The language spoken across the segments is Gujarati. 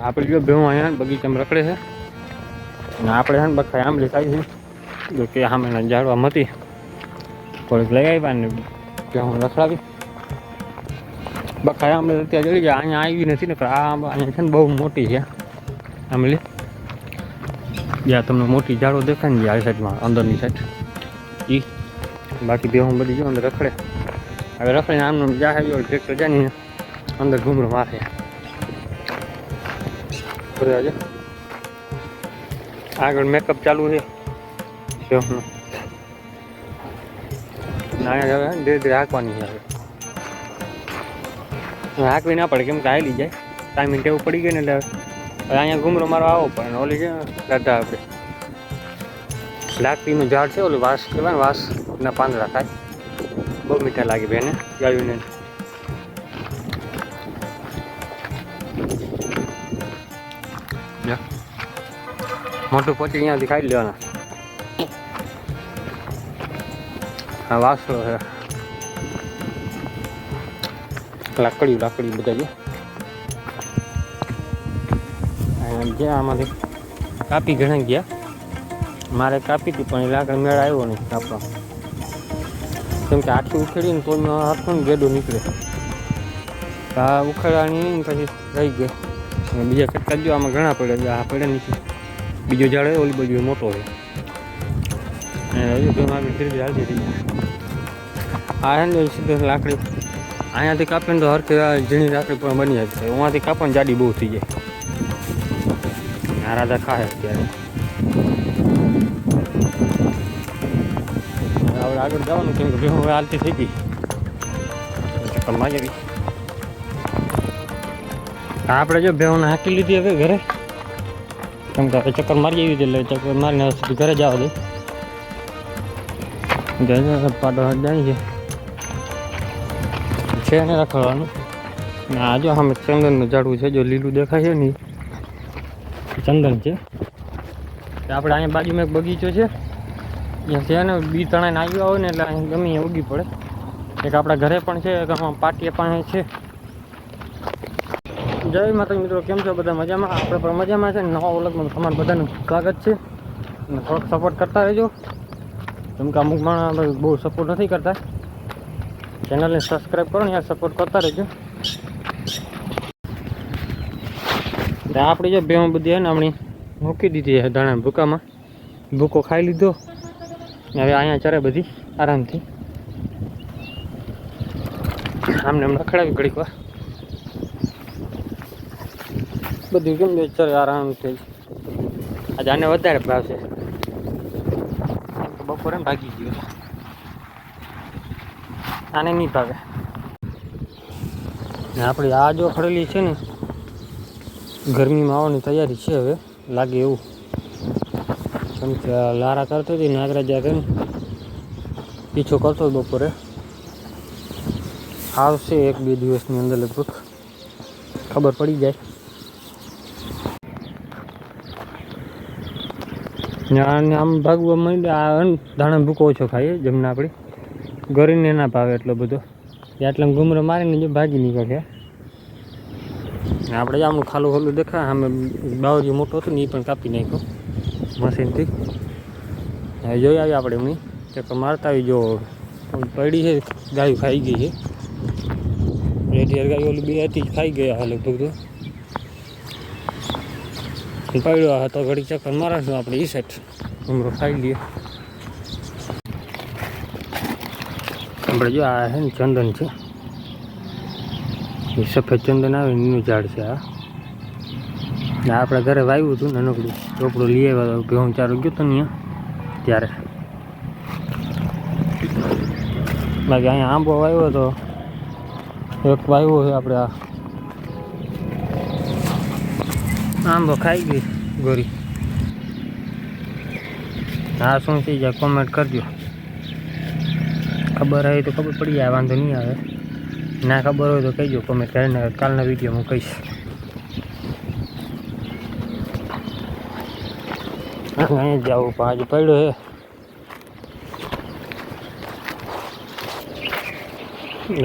આપણે જો ભેવું અહીંયા બગીચામાં રખડે છે. અને આપણે છે ને બખાય આંબલી ખાઈ છે. જો કે આમ એના ઝાડવા મતી થોડીક લઈ આવ્યા ને ભેવું રખડાવી. બખાય આંબલી અત્યારે જડી ગયા. અહીંયા આવી નથી ને આ આંબા અહીંયા છે ને બહુ મોટી છે આંબલી. જ્યાં તમને મોટી ઝાડો દેખાય ને આ સાઈડમાં અંદરની સાઈડ ઈ બાકી ભેવું બધી જો અંદર રખડે. હવે રખડીને આમનું જાહેર ટ્રેક્ટર જાય ને અંદર ઘૂમરો મારે. બધા આગળ મેકઅપ ચાલુ છે. શેફનો નાયા હવે ધીરે ધીરે હાંકવાની છે હાંકવી ના પડે, કેમ કે આવી જાય. ટાઈમિંગ ટેવું પડી ગઈ ને એટલે અહીંયા ઘૂમરો મારો આવો પડે ઓલી છે દાદા આપણે લાકડીનું ઝાડ છે, ઓલું વાસ કહેવાય વાસના પાંદડા થાય બહુ મીઠા લાગે બેને, ગાયુંને. મોટું પછી અહીંયાથી ખાઈ લેવાના. હા વાસળો છે. લાકડી લાકડી બધા છે ગયા આમાંથી કાપી ઘણા ગયા. મારે કાપી હતી, પણ એ લાકડી મેળ આવ્યો નહીં કાપવા. કેમ કે આખી ઉખેડીને તો હાથમાં ગેડો નીકળે. આ ઉખેડાની પછી રહી ગઈ બીજા કેટલા જો આમાં ઘણા પડ્યા, આ પડ્યા નથી બીજો ઝાડ હોય, ઓલી બાજુ મોટો હોય. હજુ આગળ ધીરે ધીરે હાલતી આ સીધો લાકડી. અહીંયાથી કાપે ને તો હરખી ઝીણી લાકડી પણ બની જાય ઉમાંથી કાપણ જાડી બહુ થઈ જાય. આ રાધા ખાય અત્યારે. આપણે આગળ જવાનું, કેમ કે હવે હાલતી થઈ ગઈ. મારી આવી આપણે જો ભેહુંને હાંકી લીધી હવે ઘરે. કેમ કે ચક્કર મારી આવી એટલે ચક્કર મારીને હવે ઘરે જવા દે. પાડો જાય છે. ને રખડવાનું. આ જો સામે ચંદનનું ઝાડવું છે, જો લીલું દેખાય છે ને ચંદન છે? આપણે અહીંયા બાજુમાં એક બગીચો છે. ત્યાં છે ને, બી તણાઈને આવ્યા હોય ને એટલે અહીં ગમે ઉગી પડે. એક આપણા ઘરે પણ છે, એક આમાં પાટીએ પણ છે. જય માતા મિત્રો, કેમ છો? બધા મજામાં? આપણે પણ મજામાં છે. નવા ઓલગમાં તમારું બધાનું સ્વાગત છે. અને થોડોક સપોર્ટ કરતા રહેજો. કેમ કે અમુક માણસ બહુ સપોર્ટ નથી કરતા. ચેનલને સબસ્ક્રાઈબ કરો ને યાર સપોર્ટ કરતા રહેજો. આપણી જે બેમાં બધી ને હમણી, મૂકી દીધી છે ધાણા ભૂકામાં. ભૂકો ખાઈ લીધો. હવે અહીંયા ચરે બધી, આરામથી. આમને એમ રખડાવી ઘડીક વાર. બધું કેમ બે ચરે આરામથી આજે આને વધારે ભાવશે કેમ બપોરે ભાગી ગયો. આને નહીં ભાવે. ને આપણી આ જો ખડેલી છે ને ગરમીમાં આવવાની તૈયારી છે હવે લાગે એવું. કેમ કે લારા કરતો હતી નાગરાજા કરીને પીછો કરતો બપોરે. આવશે એક બે દિવસની અંદર લગભગ. ખબર પડી જાય. ને આને આમ ભાગવા માંડે, આ અન- દાણા ભૂકો ઓછો ખાઈએ જમના આપણી. ગરીને ના ભાવે એટલો બધો. આટલા ગુમરો મારીને જો ભાગી નીકળે. આપણે આમ ખાલું ખાલું દેખાય, આમે બાવજી મોટો હતો ને એ પણ કાપી નાખ્યો મશીનથી. હવે જોઈ આવી આપણે એમની કે મારતા આવી જો પડી છે, ગાયું ખાઈ ગઈ છે. ગાય ઓલી બે હતી ખાઈ ગયા લગભગ તો. પડ્યો હતો ઘડી ચક્કર મારાશું આપણે એ સાઈડ ઉમરો ખાઈ લઈએ. આપણે જો આ છે ને ચંદન છે. એ સફેદ ચંદન આવે ને એનું ઝાડ છે આ. આપણે ઘરે વાવ્યું હતું નાનકડું ચોપડું લઈ આવ્યા હતા. ભેહું ચારો ગયો હતો ને ત્યારે. બાકી અહીંયા આંબો વાવ્યો હતો એક વાવ્યો છે આપણે આ. આંબો ખાઈ ગઈ ગોરી. હા, શું થઈ જાય? કોમેન્ટ કરજો. ખબર હોય તો ખબર પડી જાય, વાંધો નહીં આવે. ના ખબર હોય તો કહીજો કોમેન્ટ કરીને કાલના વીડિયો હું કહીશ. અહીં જવું પણ આજે પડ્યો છે.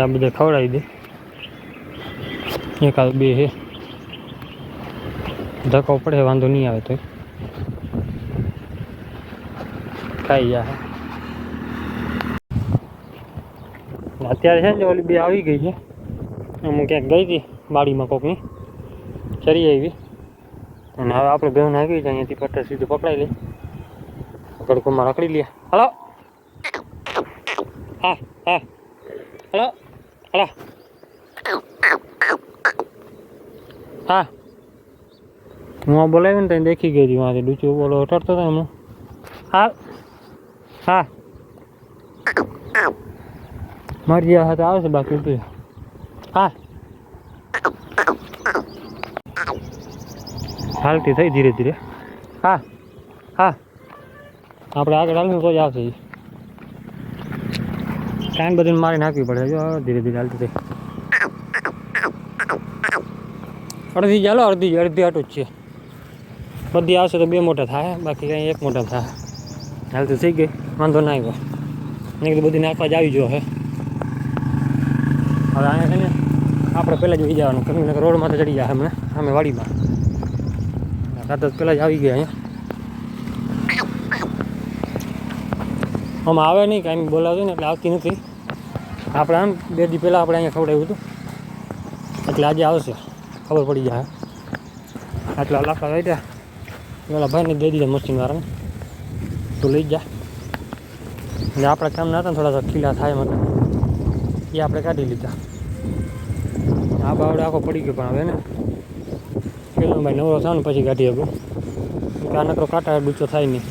આ બધા ખવડાવી દે. એકાદ બે છે. ધક્કો પડે વાંધો નહીં આવે તો ખાઈ જાય અત્યારે છે ને ઓલી બે આવી ગઈ છે. હું ક્યાંક ગઈ હતી, બાડીમાં કોકની. ચરી આવી. અને હવે આપણે બેન આવી જાય અહીંયાથી પટ્ટર સીધું પકડાઈ લે કડકોમાં રખડી લે હલો? હા હા. હલો? હલો? હા. હું આ બોલાવ્યો ને ત્યાં દેખી ગઈ હતી વાંચે ડૂચું બોલો ટરતો હતો એમનો હા હા મરજી આ તો આવશે બાકી ઊભી રહે. હા હાલતી થઈ ધીરે ધીરે હા હા આપણે આગળ હાલશું તો જ આવશે ઈ. કાંઈ બધી મારી નાખવી પડે જો ધીરે ધીરે હાલતી થઈ અડધી ચાલો અડધી અડધી આટું જ છે બધી આવશે તો બે મોટા થાય, બાકી કંઈ એક મોટા થાય. હાલ તો થઈ ગઈ, વાંધો ના આવ્યો. મેં કીધું બધી નાખવા જ આવી જો હે હવે અહીંયા છે ને, આપણે પહેલાં જ વહી જવાનું, કમી કે રોડમાં તો ચડી જાય હમણાં અમે વાડીમાં. કાં પહેલાં જ આવી ગયા અહીંયા. આમાં આવે નહીં, કાંઈ બોલાવતું ને, એટલે આવતી નથી. આપણે આમ, બે દી પહેલાં આપણે અહીંયા ખવડાવ્યું હતું. એટલે આજે આવશે, ખબર પડી જાય. આટલા રહી કાઢ્યા. પેલા ભાઈને દઈ દીધા મશીન વાળાને તું લઈ જ. અને આપણા કામ ના હતા થોડા ખીલા થાય મને એ આપણે કાઢી લીધા. આ બાવડે આખો પડી ગયો પણ હવે ને. પેલો ભાઈ નવરો થાય ને પછી કાઢી શકું આ નકરો કાંટા ડૂચો થાય નહીં.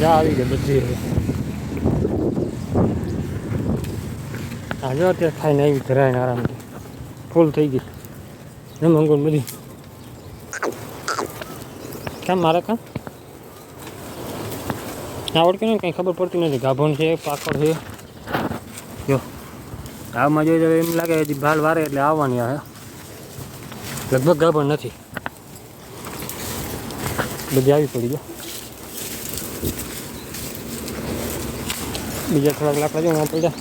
જા આવી ગઈ બધી હા જો અત્યારે ખાઈને આવી ધરાઈને આરામથી. ફૂલ થઈ ગઈ. અંગુર બધી. કેમ મારે કામ? આવડતું ને કંઈ ખબર પડતી નથી. ગાભણ છે પાકડ છે. જો, ગામમાં જોઈએ એમ લાગે હજી ભાલ વારે એટલે આવવાની આવે લગભગ ગાભણ નથી. બધી આવી પડી ગયો બીજા થોડાક લાકડા જો ના પડ્યા.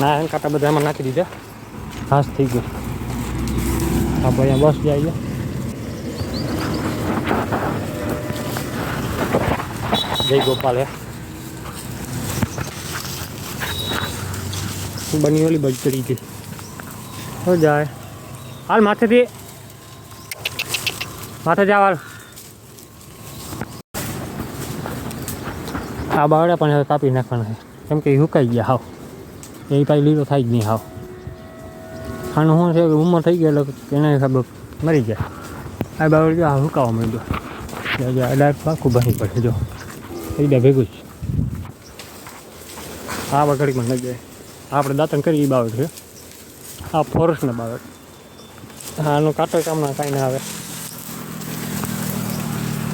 ના કાંટા બધા એમાં નાખી દીધા. ઘાસ થઈ ગયો. આપણે અહીંયા બસ જાય છે. જય ગોપાલ બની ઓલી બજ ચડી ગઈ હો જાય. હાલ માથેથી. માથે જાવ હાલ. આ બાવડા પણ હવે કાપી નાખવાના છે. કેમ કે એ હુકાઈ ગયા હાવ. એ પાછી લીલો થાય જ નહીં હાવ. ખાનું શું છે કે ઉંમર થઈ ગઈ એટલે એને મરી જાય આ બાવડી જો આ ડાયરેક્ટ પાકું બની પડે, જો. એ દા ભેગું જ. આ વઘડીમાં ન જાય. આપણે દાંતણ કરી એ બાવડ છે આ ફોરેસ્ટને બાવડ આનું કાંટો કામના કાંઈ ના આવે.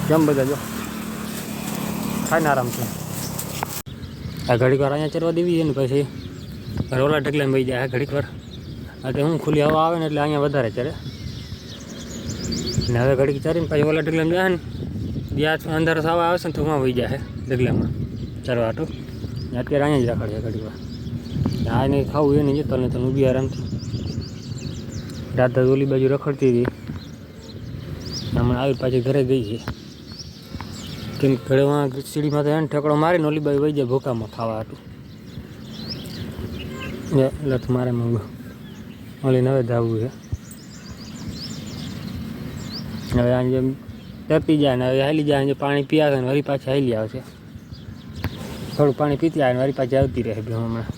કેમ બધા જો? ખાઈને આરામથી આ ઘડીક વાર અહીંયા ચરવા દેવી છે ને પછી રોલા ઢગલામાં વહી જાય આ ઘડીક વાર તે હું ખુલ્લી હવા આવે ને એટલે અહીંયા વધારે ચરે ને હવે ઘડીક ચરીને પછી ઓલા ઢગલામાં જાય ને ત્યાં અંદર થવા આવશે ને તો માં વહી જાય ડગલામાં. ચરવા હાટું ને અત્યારે અહીંયા જ રાખડે ઘડી વાર આ નહીં ખાવું એ નહીં જતો નહીં તો ઊભી આરામથી. રાત ઓલી બાજુ રખડતી હતી. હમણાં આવી પાછી ઘરે ગઈ છે. કેમ ઘરેમાં સીડીમાં તો એને ઠેકડો મારીને ઓલી બાજુ વહી જાય ભૂકામાં ખાવા હતું લથ મારે મંગો. ઓલી નવે ધાવવું છે. હવે આ જેમ તપી જાય ને હવે હાલી જાય ને પાણી પીયા ને વળી પાછી હાલી આવશે. થોડું પાણી પીતી આવે ને વળી પાછી આવતી રહે હમણાં.